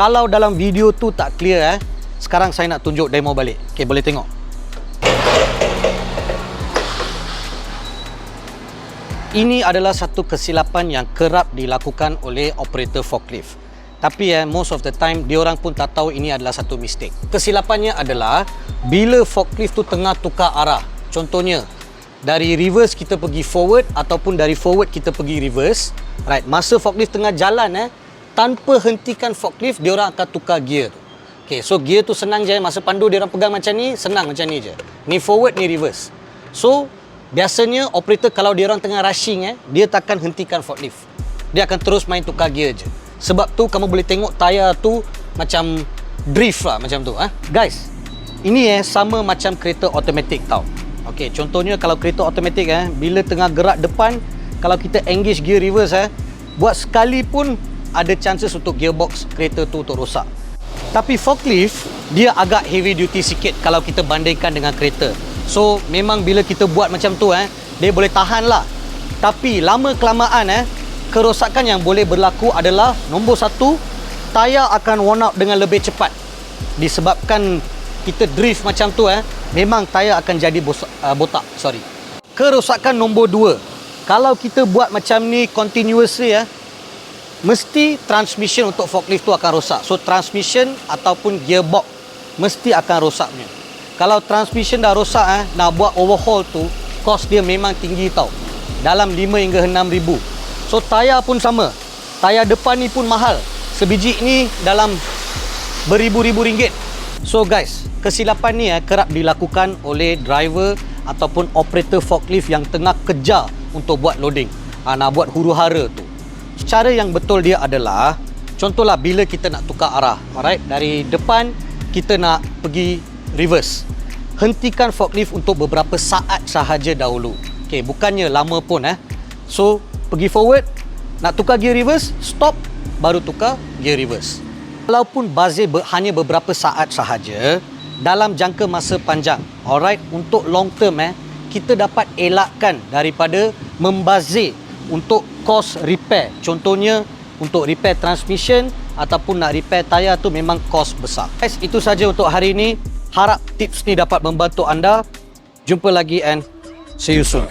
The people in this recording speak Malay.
Kalau dalam video tu tak clear eh, sekarang saya nak tunjuk demo balik. Okey, boleh tengok. Ini adalah satu kesilapan yang kerap dilakukan oleh operator forklift. Tapi eh, most of the time, diorang pun tak tahu ini adalah satu mistake. Kesilapannya adalah bila forklift tu tengah tukar arah. Contohnya, dari reverse kita pergi forward ataupun dari forward kita pergi reverse. Right, masa forklift tengah jalan eh, tanpa hentikan forklift, diorang akan tukar gear tu. Okay, so gear tu senang je. Masa pandu diorang pegang macam ni, senang macam ni je. Ni forward, ni reverse. So, biasanya operator kalau diorang tengah rushing eh, dia takkan hentikan forklift. Dia akan terus main tukar gear je. Sebab tu kamu boleh tengok tayar tu macam drift lah macam tu. Ha? Guys, ini eh sama macam kereta automatik tau. Okey, contohnya kalau kereta automatik eh, bila tengah gerak depan, kalau kita engage gear reverse eh, buat sekali pun ada chances untuk gearbox kereta tu untuk rosak. Tapi forklift, dia agak heavy duty sikit kalau kita bandingkan dengan kereta. So, memang bila kita buat macam tu eh, dia boleh tahan lah. Tapi lama kelamaan eh, kerosakan yang boleh berlaku adalah nombor satu, tayar akan worn out dengan lebih cepat. Disebabkan kita drift macam tu eh, memang tayar akan jadi uh, botak. Sorry. Kerosakan nombor dua, kalau kita buat macam ni continuously eh, mesti transmission untuk forklift tu akan rosak. So transmission ataupun gearbox mesti akan rosak punya. Kalau transmission dah rosak eh, nak buat overhaul tu cost dia memang tinggi tau. Dalam 5 hingga 6 ribu. So tayar pun sama. Tayar depan ni pun mahal. Sebiji ni dalam beribu-ribu ringgit. So guys, kesilapan ni eh, kerap dilakukan oleh driver ataupun operator forklift yang tengah kejar untuk buat loading. Ha, nak buat huru-hara tu. Cara yang betul dia adalah contohlah bila kita nak tukar arah, alright? Dari depan kita nak pergi reverse. Hentikan forklift untuk beberapa saat sahaja dahulu. Okey, bukannya lama pun eh. So, pergi forward, nak tukar gear reverse, stop, baru tukar gear reverse. Walaupun bazir ber, hanya beberapa saat sahaja, dalam jangka masa panjang, alright, untuk long term eh, kita dapat elakkan daripada membazir untuk cost repair. Contohnya untuk repair transmission ataupun nak repair tayar tu memang cost besar. Guys, itu saja untuk hari ini. Harap tips ni dapat membantu anda. Jumpa lagi and see you soon.